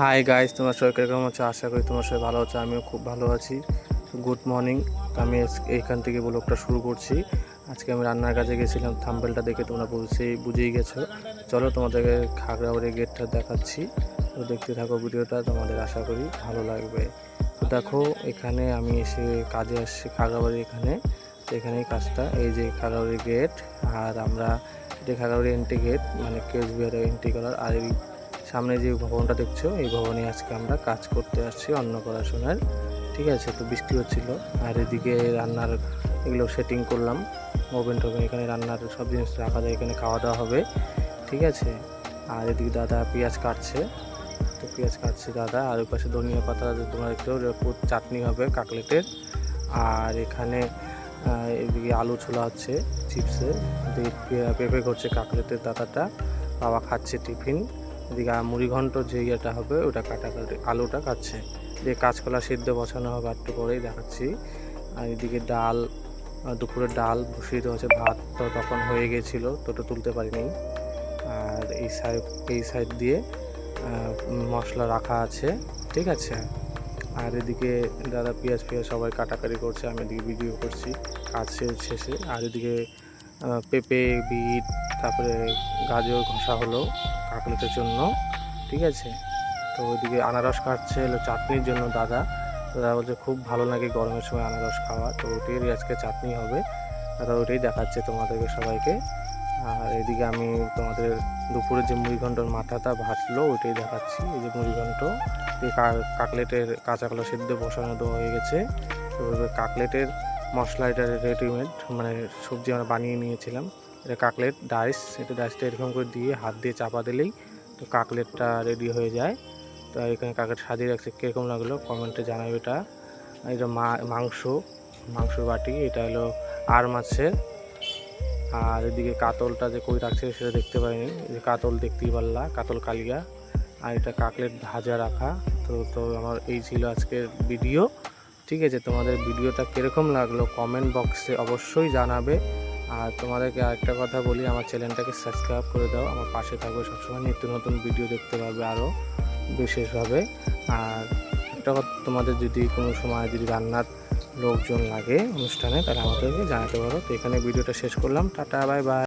Hi guys তোমার সবাই কীরকম আছো? আশা করি তোমার সবাই ভালো আছো, আমিও খুব ভালো আছি। গুড মর্নিং আমি এইখান থেকে ব্লগটা শুরু করছি। আজকে আমি রান্নার কাজে গেছিলাম, থাম্বেলটা দেখে তোমরা বুঝেই বুঝেই গেছো। চলো তোমাদেরকে খাগড়াবাড়ি গেটটা দেখাচ্ছি। তো দেখতে থাকো ভিডিওটা, তোমাদের আশা করি ভালো লাগবে। তো দেখো, এখানে আমি এসে কাজে আসছি খাগড়াবাড়ি এখানে। তো এখানেই কাজটা, এই যে খাগড়াবাড়ি গেট, আর আমরা এটা খাগড়াবাড়ি এন্ট্রি গেট মানে কেস বিহারে এন্ট্রি করার আর এই সামনে যে ভবনটা দেখছ, এই ভবনে আজকে আমরা কাজ করতে আসছি অন্নপ্রাশনের ঠিক আছে, তো বৃষ্টি হচ্ছিল, আর এদিকে রান্নার এগুলো সেটিং করলাম। ওভেন টোভেন এখানে রান্নার সব জিনিস রাখা যায়, এখানে খাওয়া দাওয়া হবে। ঠিক আছে, আর এদিকে দাদা পেঁয়াজ কাটছে। তো পেঁয়াজ কাটছে দাদা, আর ওই পাশে ধনিয়া পাতা, তোমার একটু চাটনি হবে কাকলেটের। আর এখানে এদিকে আলু ছোলা হচ্ছে, চিপসের। পেঁপে করছে কাকলেটের দাদাটা, বাবা খাচ্ছে টিফিন। এদিকে আর মুড়ি ঘন্ট যে ইয়েটা হবে, ওটা কাটাকাটি আলুটা কাটছে। দিয়ে কাঁচকলা সিদ্ধ বসানো হবে একটু পরেই দেখাচ্ছি। আর এদিকে ডাল দুপুরে ডাল বসিয়ে দেওয়া হচ্ছে ভাত তো তখন হয়ে গেছিল তো ওটা তুলতে পারিনি। আর এই সাইড এই সাইড দিয়ে মশলা রাখা আছে, ঠিক আছে? আর এদিকে দাদা পেঁয়াজ পেঁয়াজ সবাই কাটাকাটি করছে, আমি এদিকে ভিডিও করছি, কাজ শেষে আর এদিকে পেঁপে, বিট, তারপরে গাজর ঘষা হলো। কাকলেটের জন্য, ঠিক আছে? তো ওইদিকে আনারস কাটছে হলো চাটনির জন্য দাদা। দাদা বলছে, খুব ভালো লাগে গরমের সময় আনারস খাওয়া? তো ওইটারই আজকে চাটনি হবে। দাদা ওইটাই দেখাচ্ছে তোমাদেরকে সবাইকে। আর এদিকে আমি তোমাদের দুপুরে যে মুড়িঘণ্টর মাথাটা ভাসলো, ওইটাই দেখাচ্ছি। এই যে মুড়িঘণ্ট, এই কাকলেটের কাঁচা কলা সিদ্ধ বসানো দেওয়া হয়ে গেছে। তো কাকলেটের মশলা এটা রেডিমেড মানে সবজি আমরা বানিয়ে নিয়েছিলাম। এটা কাকলেট ডাইস, এটা ডাইসটা এরকম করে দিয়ে হাত দিয়ে চাপা দিলেই তো কাকলেটটা রেডি হয়ে যায়। তো এখানে কাকলেট সাজিয়ে রাখছে, কীরকম লাগল কমেন্টে জানাবে এটা। এটা মাংস মাংসর বাটি, এটা হলো আর মাছের। আর এদিকে কাতলটা যে কই রাখছে সেটা দেখতে পাইনি যে কাতল দেখতেই পারলা, কাতল কালিয়া। আর এটা কাকলেট ভাজা রাখা, তো তো আমার এই ছিল আজকের ভিডিও ঠিক আছে, তোমাদের ভিডিওটা কীরকম লাগল কমেন্ট বক্সে অবশ্যই জানাবে। আর তোমাদেরকে আরেকটা কথা বলি, আমার চ্যানেলটাকে সাবস্ক্রাইব করে দাও। আমার পাশে থাকবে সবসময় নিত্য নতুন ভিডিও দেখতে পাবে আরও বিশেষভাবে। আর একটা কথা, তোমাদের যদি কোনো সময় যদি রান্নার লোকজন লাগে অনুষ্ঠানে, তাহলে আমাদেরকে জানাতে পারো। তো এখানে ভিডিওটা শেষ করলাম। Tata, bye bye.